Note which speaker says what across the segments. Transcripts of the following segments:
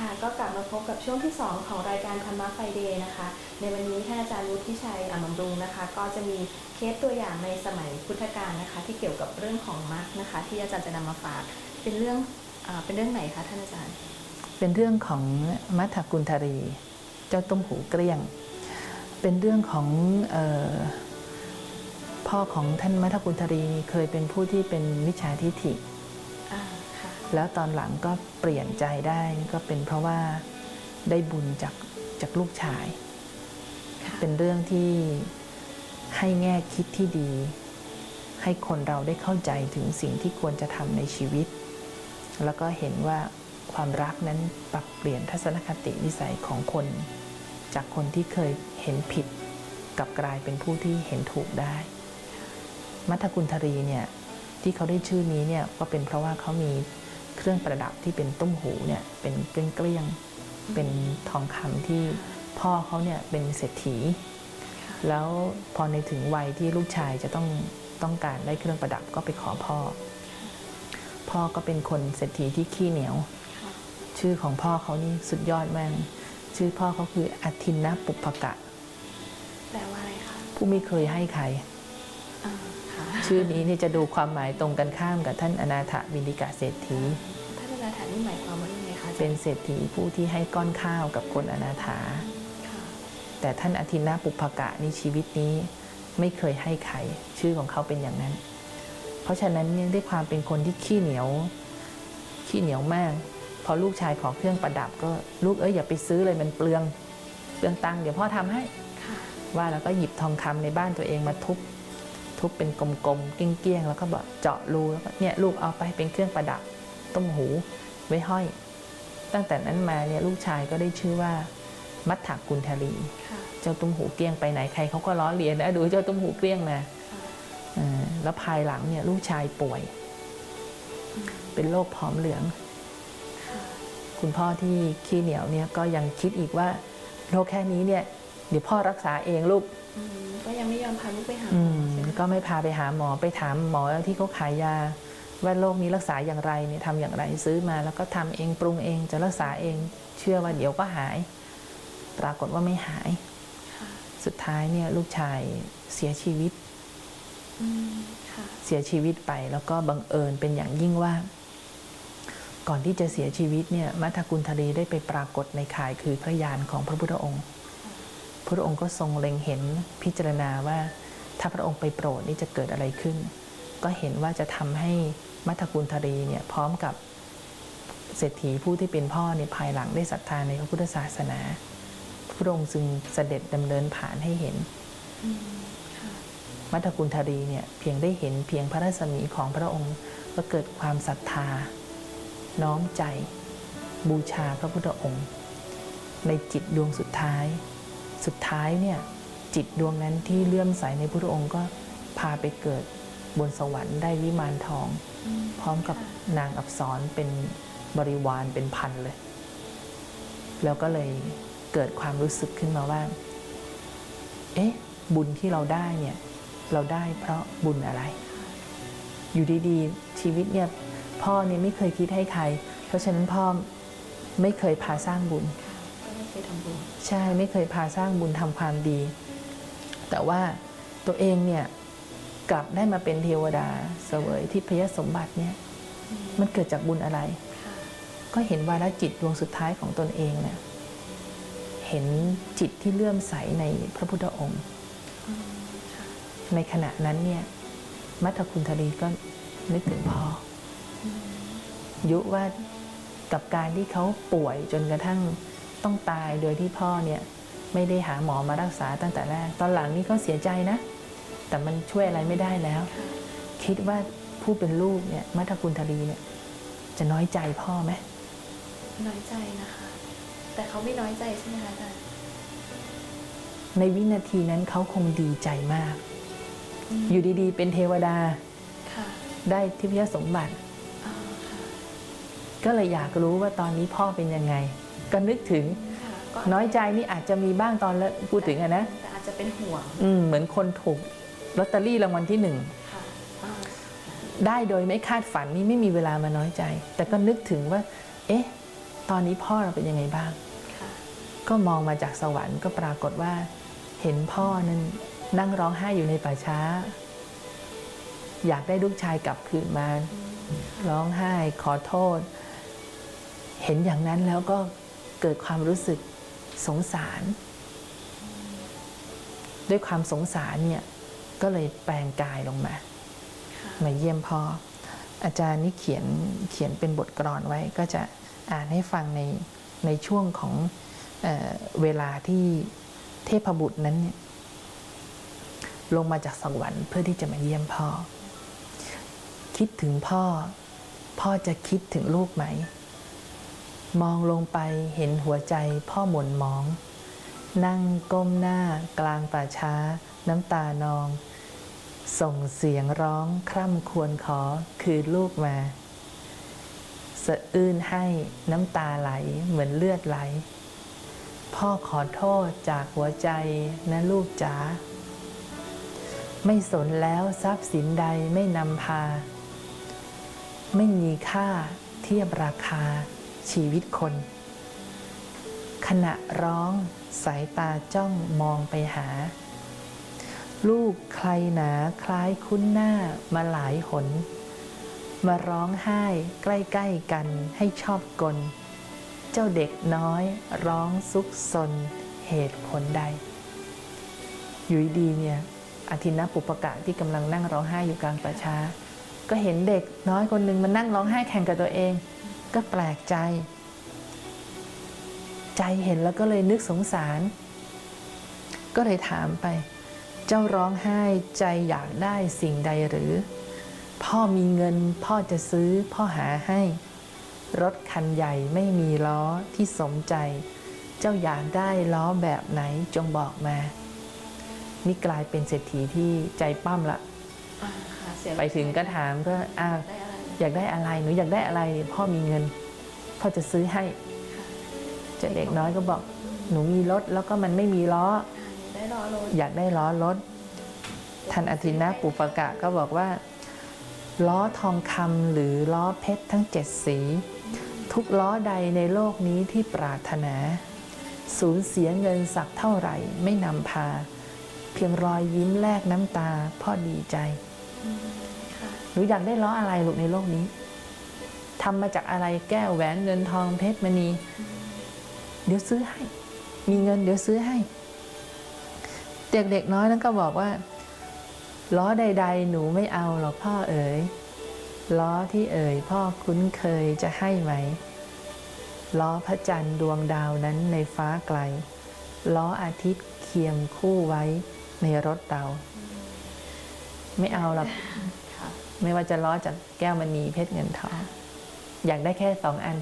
Speaker 1: ค่ะก็กลับมาพบกับช่วงที่ 2 ของรายการธรรมะไฟเดย์นะคะ ในวันนี้ท่านอาจารย์วุฒิชัยอ่ำบำรุงนะคะ ก็จะมีเคสตัวอย่างในสมัยพุทธกาลนะคะ ที่เกี่ยวกับเรื่องของมรรคนะคะ ที่อาจารย์จะนำมาฝากเป็นเรื่องอเป็นเรื่องไหนคะท่านอาจารย์
Speaker 2: เป็นเรื่องของมัทธกุลธารี เจ้าต้มหูเกลี้ยง เป็นเรื่องของออพ่อของท่านมัทธกุลธารีเคยเป็นผู้ที่เป็นมิจฉาทิ
Speaker 1: ฏฐิ
Speaker 2: แล้วตอนหลังก็เปลี่ยนใจได้ก็เป็นเพราะว่าได้บุญจากจากลูกชาย
Speaker 1: ค่ะ
Speaker 2: เป็นเรื่องที่ให้แง่คิดที่ดี ให้คนเราได้เข้าใจถึงสิ่งที่ควรจะทำในชีวิต แล้วก็เห็นว่าความรักนั้นปรับเปลี่ยนทัศนคตินิสัยของคน จากคนที่เคยเห็นผิดกลับกลายเป็นผู้ที่เห็นถูกได้ มัทธกุลธารีเนี่ยที่เขาได้ชื่อนี้เนี่ยก็เป็นเพราะว่าเขามี เครื่องประดับที่เป็นต้มหูเนี่ยเป็นเกลี้ยงๆเป็นทองคำที่พ่อเขาเนี่ยเป็นเศรษฐี
Speaker 1: ค่ะ
Speaker 2: แล้วพอในถึงวัยที่ลูกชายจะต้องต้องการได้เครื่องประดับก็ไปขอพ่อ พ่อก็เป็นคนเศรษฐีที่ขี้เหนียว
Speaker 1: ค่ะ
Speaker 2: ชื่อของพ่อเขานี่สุดยอดมากชื่อพ่อเขาคืออทินนปุพกะ
Speaker 1: แปลว่าอะไรคะ
Speaker 2: ผู้ไม่เคยให้ใคร
Speaker 1: อ่าค่ะ
Speaker 2: ชื่อนี้นี่จะดูความหมายตรงกันข้ามกับท่านอนาถวินิกาเศรษฐี
Speaker 1: ท่า นอาจารย์ถามนี่หมายความว่ายังไงคะอาจารย์
Speaker 2: เป็นเศรษฐีผู้ที่ให้ก้อนข้าวกับคนอนาถา
Speaker 1: ค่ะ
Speaker 2: แต่ท่านอทินนาปุพกะนี่ชีวิตนี้ไม่เคยให้ใครชื่อของเขาเป็นอย่างนั้น เพราะฉะนั้นเนี่ยด้วยความเป็นคนที่ขี้เหนียว ขี้เหนียวมาก พอลูกชายขอเครื่องประดับก็ลูกเอ้ยอย่าไปซื้อเลยมันเปลืองเปลืองตังค์เดี๋ยวพ่อทำให้
Speaker 1: ค่ะ
Speaker 2: ว่าแล้วก็หยิบทองคำในบ้านตัวเองมาทุบทุบเป็นกลมๆเกี้ยงๆแล้วก็บอกเจาะรูแล้วก็เนี่ยลูกเอาไปเป็นเครื่องประดับ ต้มหูไว้ห้อย ตั้งแต่นั้นมาเนี่ยลูกชายก็ได้ชื่อว่า มัทธกุลธารี
Speaker 1: ค่ะ
Speaker 2: เจ้าตุ้มหูเกลี้ยงไปไหนใครเขาก็ล้อเลียนนะดูเจ้าตุ้มหูเกลี้ยงนะ
Speaker 1: ค่ะ
Speaker 2: อ่าแล้วภายหลังเนี่ยลูกชายป่วย
Speaker 1: อืม
Speaker 2: เป็นโรคผอมเหลือง
Speaker 1: ค่ะ
Speaker 2: คุณพ่อที่ขี้เหนียวเนี่ยก็ยังคิดอีกว่าโรคแค่นี้เนี่ยเดี๋ยวพ่อรักษาเองลูก
Speaker 1: อืมก็ยังไม่ยอมพาลูกไปหาห
Speaker 2: อื
Speaker 1: มอ
Speaker 2: ม
Speaker 1: ใช่ไหม
Speaker 2: ก็ไม่พาไปหาหมอไปถามหมอที่เขาขายยา ว่าโรคนี้รักษาอย่างไรเนี่ยทำอย่างไรซื้อมา แล้วก็ทำเองปรุงเองจะรักษาเอง เชื่อว่าเดี๋ยวก็หาย ปรากฏว่าไม่หาย
Speaker 1: ค่ะ
Speaker 2: สุดท้ายเนี่ยลูกชายเสียชีวิต
Speaker 1: อืมค่ะ
Speaker 2: เสียชีวิตไปแล้วก็บังเอิญเป็นอย่างยิ่งว่า ก่อนที่จะเสียชีวิตเนี่ยมัทธกุลธารีได้ไปปรากฏในข่ายคือพระยานของพระพุทธองค์ พระองค์ก็ทรงเล็งเห็นพิจารณาว่า ถ้าพระองค์ไปโปรดนี่จะเกิดอะไรขึ้น ก็เห็นว่าจะทำให้มัทกุลธารีเนี่ยพร้อมกับเศรษฐีผู้ที่เป็นพ่อในภายหลังได้ศรัทธาในพระพุทธศาสนา พระองค์จึงเสด็จดำเนินผ่านให้เห็น
Speaker 1: มั
Speaker 2: ทกุลธารีเนี่ยเพียงได้เห็นเพียงพระรัศมีของพระองค์ก็เกิดความศรัทธา น้อมใจ บูชาพระพุทธองค์ ในจิตดวงสุดท้าย สุดท้ายเนี่ยจิตดวงนั้นที่เลื่อมใสในพระองค์ก็พาไปเกิด บนสวรรค์ได้วิมานทอง
Speaker 1: อืม
Speaker 2: พร้อมกับ
Speaker 1: ค่ะ
Speaker 2: นางอับสรเป็นบริวารเป็นพันเลย แล้วก็เลยเกิดความรู้สึกขึ้นมาว่า เอ๊ะ บุญที่เราได้เนี่ย เราได้เพราะบุญอะไร อยู่ดีๆ ชีวิตเนี่ยพ่อเนี่ยไม่เคยคิดให้ใคร เพราะฉะนั้นพ่อไม่เคยพาสร้างบุญ
Speaker 1: ค่ะก็ไม่เคยทำบุญ
Speaker 2: ใช่ ไม่เคยพาสร้างบุญทำความดี แต่ว่าตัวเองเนี่ย กลับได้มาเป็นเทวดาเสวยที่พยสมบัติเนี่ย
Speaker 1: มั
Speaker 2: นเกิดจากบุญอะไร ก็เห็นวาระจิตดวงสุดท้ายของตนเองเนี่ยเห็นจิตที่เลื่อมใสในพระพุทธองค์ ในขณะนั้นเนี่ยมัทธคุณธรีก็นึกถึงพ่อ ยุว่ากับการที่เขาป่วยจนกระทั่งต้องตายโดยที่พ่อเนี่ยไม่ได้หาหมอมารักษาตั้งแต่แรก ตอนหลังนี่เขาเสียใจนะ แต่มันช่วยอะไรไม่ได้แล้ว
Speaker 1: ค่ะ
Speaker 2: คิดว่าผู้เป็นลูกเนี่ยมัทธคุณธรีเนี่ยจะน้อยใจพ่อไหม
Speaker 1: น้อยใจนะคะ แต่เขาไม่น้อยใจใช่ไหมคะอาจารย์
Speaker 2: ในวินาทีนั้นเขาคงดีใจมาก
Speaker 1: ม
Speaker 2: อยู่ดีๆ เป็นเทวดา
Speaker 1: ค่ะ
Speaker 2: ได้ทิพยสมบัติ
Speaker 1: อ่าค่ะ
Speaker 2: ก็เลยอยากรู้ว่าตอนนี้พ่อเป็นยังไง ก็นึกถึง
Speaker 1: ค่ะก็
Speaker 2: น้อยใจนี่อาจจะมีบ้างตอนแล้วพูดถึงอะนะ
Speaker 1: แต่อาจจะเป็นห่วง
Speaker 2: อืมเหมือนคนถูก ลอตเตอรี่รางวัลที่หนึ่ง
Speaker 1: ค่ะอ่า
Speaker 2: ได้โดยไม่คาดฝันนี่ไม่มีเวลามาน้อยใจ แต่ก็นึกถึงว่า เอ๊ะตตอนนี้พ่อเราเป็นยังไงบ้าง
Speaker 1: ค่ะ
Speaker 2: ก็มองมาจากสวรรค์ก็ปรากฏว่า เห็นพ่อนั้นนั่งร้องไห้อยู่ในป่าช้า อยากได้ลูกชายกลับคืนมา ร้องไห้ขอโทษ เห็นอย่างนั้นแล้วก็เกิดความรู้สึกสงสาร ด้วยความสงสารเนี่ย ก็เลยแปลงกายลงมา
Speaker 1: ค่ะ
Speaker 2: มาเยี่ยมพ่อ อาจารย์นี่เขียนเขียนเป็นบทกลอนไว้ก็จะอ่านให้ฟังในในช่วงของเออเวลาที่เทพบุตรนั้นเนี่ยลงมาจากสวรรค์เพื่อที่จะมาเยี่ยมพ่อ คิดถึงพ่อ พ่อจะคิดถึงลูกไหม มองลงไปเห็นหัวใจพ่อหม่นหมอง นั่งก้มหน้ากลางป่าช้า น้ำตานอง ส่งเสียงร้องคร่ำควรขอคืนลูกมา สะอื้นให้น้ำตาไหลเหมือนเลือดไหล พ่อขอโทษจากหัวใจนะลูกจ๋าไม่สนแล้วทรัพย์สินใดไม่นำพา ไม่มีค่าเทียบราคาชีวิตคน ขณะร้องสายตาจ้องมองไปหา ลูกใครหนาคล้ายคุ้นหน้ามาหลายหน มาร้องไห้ใกล้ๆกันให้ชอบกล เจ้าเด็กน้อยร้องซุกซนเหตุผลใด อยู่ดีเนี่ยอาทินะปุปกะที่กำลังนั่งร้องไห้อยู่กลางป่าช้า ก็เห็นเด็กน้อยคนหนึ่งมานั่งร้องไห้แข่งกับตัวเอง ก็แปลกใจ ใจเห็นแล้วก็เลยนึกสงสาร ก็เลยถามไป เจ้าร้องไห้ใจอยากได้สิ่งใดหรือ พ่อมีเงินพ่อจะซื้อพ่อหาให้ รถคันใหญ่ไม่มีล้อที่สมใจ เจ้าอยากได้ล้อแบบไหนจงบอกมา นี่กลายเป็นเศรษฐีที่ใจปั้มละ
Speaker 1: อ่าค่ะเสีย
Speaker 2: ไปถึงก็ถามก็อ้าว
Speaker 1: ได้อะไร
Speaker 2: อยากได้อะไรหนูอยากได้อะไร พ่อมีเงิน พ่อจะซื้อให้
Speaker 1: ค่ะ
Speaker 2: เจ้าเด็กน้อยก็บอก หนูมีรถแล้วก็มันไม่มีล้อ
Speaker 1: อ่าได้รอรถ
Speaker 2: อยากได้ล้อรถท่านอธินะปุปกะก็บอกว่า ล้อทองคำหรือล้อเพชรทั้งเจ็ดสี ทุกล้อใดในโลกนี้ที่ปรารถนา สูญเสียเงินสักเท่าไหร่ไม่นำพา เพียงรอยยิ้มแลกน้ำตาพ่อดีใจ
Speaker 1: อืมค่ะ
Speaker 2: หนูอยากได้ล้ออะไรลูกในโลกนี้ทำมาจากอะไรแก้วแหวนเงินทองเพชรมณี เดี๋ยวซื้อให้ มีเงินเดี๋ยวซื้อให้ เด็กๆน้อยนั้นก็บอกว่า ล้อใด ๆ หนูไม่เอาหรอกพ่อเอ๋ยล้อที่เอ๋ยพ่อคุ้นเคยจะให้ไหม ล้อพระจันทร์ดวงดาวนั้นในฟ้าไกล ล้ออาทิตย์เคียงคู่ไว้ในรถเรา ไม่เอาหรอก
Speaker 1: ค่ะ
Speaker 2: ไม่ว่าจะล้อจากแก้วมณีเพชรเงินทองอยากได้แค่สองอัน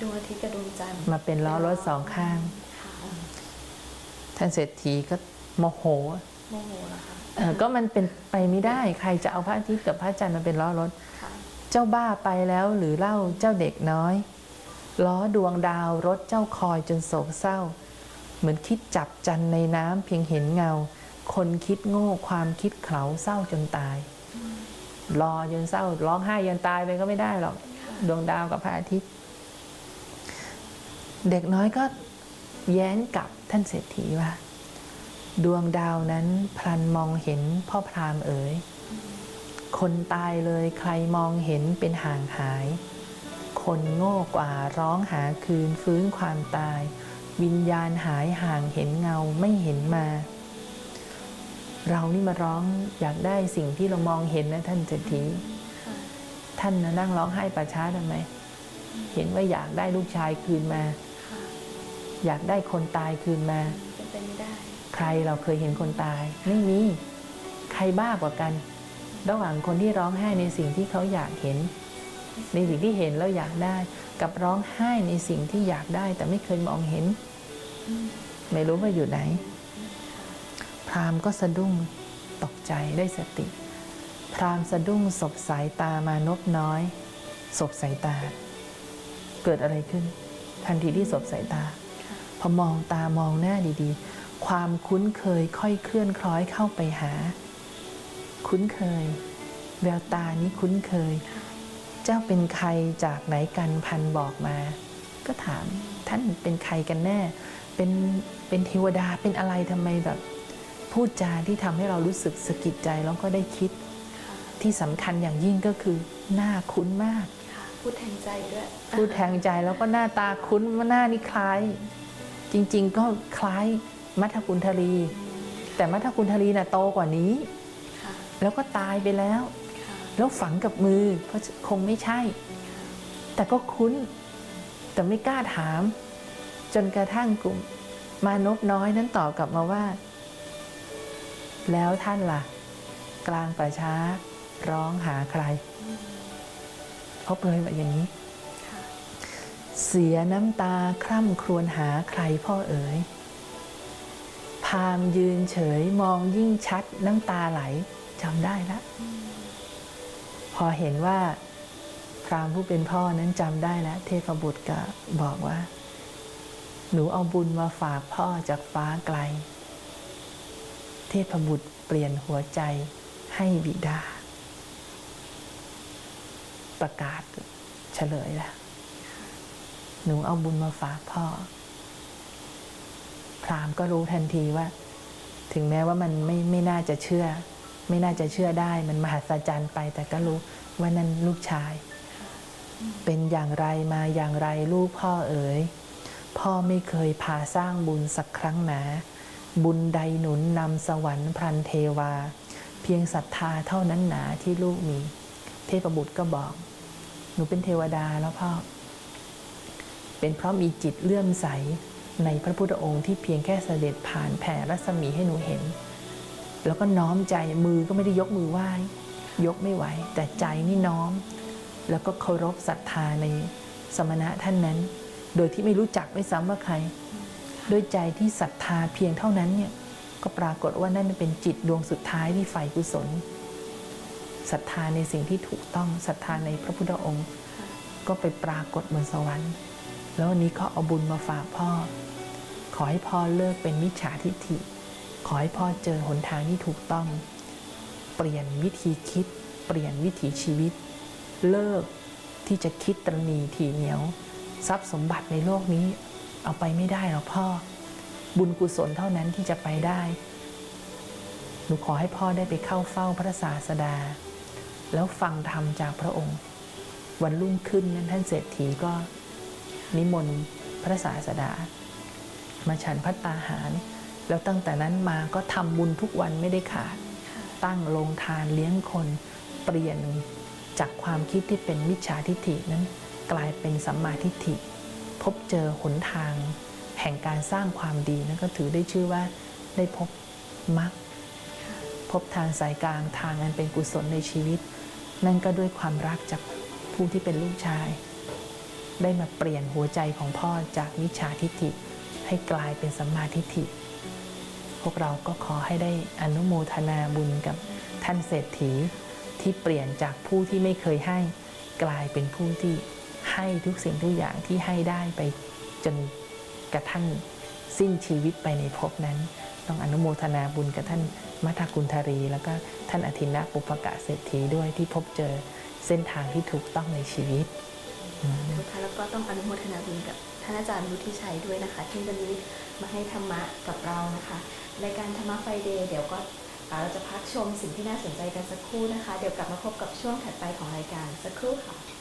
Speaker 1: ดวงอาทิตย์กับดวงจันทร์
Speaker 2: มาเป็นล้อรถสองข้าง
Speaker 1: ค่ะ
Speaker 2: ท่านเศรษฐีก็ โมโห
Speaker 1: โมโหนะคะ
Speaker 2: เออก็มันเป็นไปไม่ได้ใครจะเอาพระอาทิตย์กับพระจันทร์มาเป็นล้อรถ
Speaker 1: ค่ะ
Speaker 2: เจ้าบ้าไปแล้วหรือเล่าเจ้าเด็กน้อย ล้อดวงดาวรถเจ้าคอยจนโศกเศร้า เหมือนคิดจับจันในน้ำเพียงเห็นเงา คนคิดโง่ความคิดเขาเศร้าจนตาย รอจนเศร้าร้องไห้ยันตายไปก็ไม่ได้หรอก ดวงดาวกับพระอาทิตย์ เด็กน้อยก็แย้งกับท่านเศรษฐีว่า ดวงดาวนั้นพลันมองเห็นพ่อพรามเอ๋ย คนตายเลยใครมองเห็นเป็นห่างหาย คนโง่กว่าร้องหาคืนฟื้นความตาย วิญญาณหายห่างเห็นเงาไม่เห็นมา เรานี่มาร้องอยากได้สิ่งที่เรามองเห็นนะท่านเศรษฐีท่านนะนั่งร้องไห้ประช้าทำไม เห็นว่าอยากได้ลูกชายคืนมา อยากได้คนตายคืนมา ใครเราเคยเห็นคนตาย ไม่มีใครบ้ากว่ากัน ระหว่างคนที่ร้องไห้ในสิ่งที่เขาอยากเห็น ในสิ่งที่เห็นแล้วอยากได้ กับร้องไห้ในสิ่งที่อยากได้ แต่ไม่เคยมองเห็น ไม่รู้ว่าอยู่ไหน พรามก็สะดุ้งตกใจได้สติ พรามสะดุ้งสบสายตามานพน้อยสบสายตา เกิดอะไรขึ้น ทันทีที่สบสายตา พอมองตามองหน้าดีๆ ความคุ้นเคยค่อยเคลื่อนคล้อยเข้าไปหา คุ้นเคย แววตานี้คุ้นเคย
Speaker 1: ค่ะ
Speaker 2: เจ้าเป็นใครจากไหนกันพันบอกมา ก็ถามท่านเป็นใครกันแน่ เป็นเป็นเทวดาเป็นอะไรทำไมแบบ พูดจาที่ทำให้เรารู้สึกสะกิดใจแล้วก็ได้คิด
Speaker 1: ค่ะ
Speaker 2: ที่สำคัญอย่างยิ่งก็คือหน้าคุ้นมาก
Speaker 1: ค่ะพูดแทงใจด้วย
Speaker 2: พูดแทงใจแล้วก็หน้าตาคุ้นว่าหน้านี่คล้าย จริง ๆ ก็คล้าย มัทกุลทลี แต่มัทกุลทลีน่ะโตกว่านี้
Speaker 1: ค่ะ
Speaker 2: แล้วก็ตายไปแล้ว
Speaker 1: ค่ะ
Speaker 2: แล้วฝังกับมือเพราะคงไม่ใช่ แต่ก็คุ้น แต่ไม่กล้าถาม จนกระทั่งกลุ่ม มานพน้อยนั้นตอบกลับมาว่า แล้วท่านล่ะ กลางป่าช้าร้องหาใครเขาเปรยว่าอย่างนี้
Speaker 1: ค่ะ
Speaker 2: เสียน้ำตาคร่ำครวญหาใครพ่อเอ๋ย พามยืนเฉยมองยิ่งชัดน้ำตาไหลจำได้แล้วพอเห็นว่าพรามผู้เป็นพ่อนั้นจำได้แล้วเทพบุตรก็บอกว่า หนูเอาบุญมาฝากพ่อจากฟ้าไกล เทพบุตรเปลี่ยนหัวใจให้บิดา ประกาศเฉลยแล้วหนูเอาบุญมาฝากพ่อ พรามก็รู้ทันทีว่า ถึงแม้ว่ามันไม่ไม่น่าจะเชื่อ ไม่น่าจะเชื่อได้ มันมหัศจรรย์ไป แต่ก็รู้ว่านั่นลูกชาย เป็นอย่างไรมาอย่างไรลูกพ่อเอ๋ยพ่อไม่เคยพาสร้างบุญสักครั้งหนา บุญใดหนุนนำสวรรค์พรันเทวา เพียงศรัทธาเท่านั้นหนาที่ลูกมี เทพบุตรก็บอก หนูเป็นเทวดาแล้วพ่อ เป็นเพราะมีจิตเลื่อมใส ในพระพุทธองค์ที่เพียงแค่เสด็จผ่านแผ่รัศมีให้หนูเห็น แล้วก็น้อมใจมือก็ไม่ได้ยกมือไหว้ ยกไม่ไหว แต่ใจนี่น้อม แล้วก็เคารพศรัทธาในสมณะท่านนั้น โดยที่ไม่รู้จักไม่ซ้ำว่าใครด้วยใจที่ศรัทธาเพียงเท่านั้นเนี่ยก็ปรากฏว่านั่นเป็นจิตดวงสุดท้ายที่ใฝ่กุศลศรัทธาในสิ่งที่ถูกต้องศรัทธาในพระพุทธองค์ ก็ไปปรากฏบนสวรรค์ แล้ววันนี้เขาเอาบุญมาฝากพ่อ ขอให้พ่อเลิกเป็นมิจฉาทิฏฐิ ขอให้พ่อเจอหนทางที่ถูกต้อง เปลี่ยนวิธีคิด เปลี่ยนวิถีชีวิต เลิกที่จะคิดตรณีทีเหนียว ทรัพย์สมบัติในโลกนี้ เอาไปไม่ได้หรอกพ่อ บุญกุศลเท่านั้นที่จะไปได้ หนูขอให้พ่อได้ไปเข้าเฝ้าพระศาสดา แล้วฟังธรรมจากพระองค์ วันรุ่งขึ้นนั้นท่านเศรษฐีก็นิมนต์พระศาสดา มาฉันพัตตาหาร แล้วตั้งแต่นั้นมาก็ทำบุญทุกวันไม่ได้ขาด
Speaker 1: ค่ะ
Speaker 2: ตั้งโรงทานเลี้ยงคนเปลี่ยนจากความคิดที่เป็นมิจฉาทิฏฐินั้น กลายเป็นสัมมาทิฏฐิ พบเจอหนทาง แห่งการสร้างความดีนั่นก็ถือได้ชื่อว่าได้พบมรรคพบทางสายกลางทางอันเป็นกุศลในชีวิต นั่นก็ด้วยความรักจากผู้ที่เป็นลูกชาย ได้มาเปลี่ยนหัวใจของพ่อจากมิจฉาทิฏฐิ ให้กลายเป็นสัมมาทิฏฐิ พวกเราก็ขอให้ได้อนุโมทนาบุญกับท่านเศรษฐีที่เปลี่ยนจากผู้ที่ไม่เคยให้กลายเป็นผู้ที่ให้ทุกสิ่งทุกอย่างที่ให้ได้ไปจนกระทั่งสิ้นชีวิตไปในภพนั้น ต้องอนุโมทนาบุญกับท่านมัทกุลธารี แล้วก็ท่านอธินะปุปกะเศรษฐีด้วยที่พบเจอเส้นทางที่ถูกต้องในชีวิต
Speaker 1: แล้วก็ต้องอนุโมทนาบุญกับ ท่านอาจารย์วุฒิชัยด้วยนะคะ ที่วันนี้มาให้ธรรมะกับเรานะคะรายการธรรมะไฟเดย์เดี๋ยวก็เราจะพักชมสิ่งที่น่าสนใจกันสักครู่นะคะ เดี๋ยวกลับมาพบกับช่วงถัดไปของรายการสักครู่ค่ะ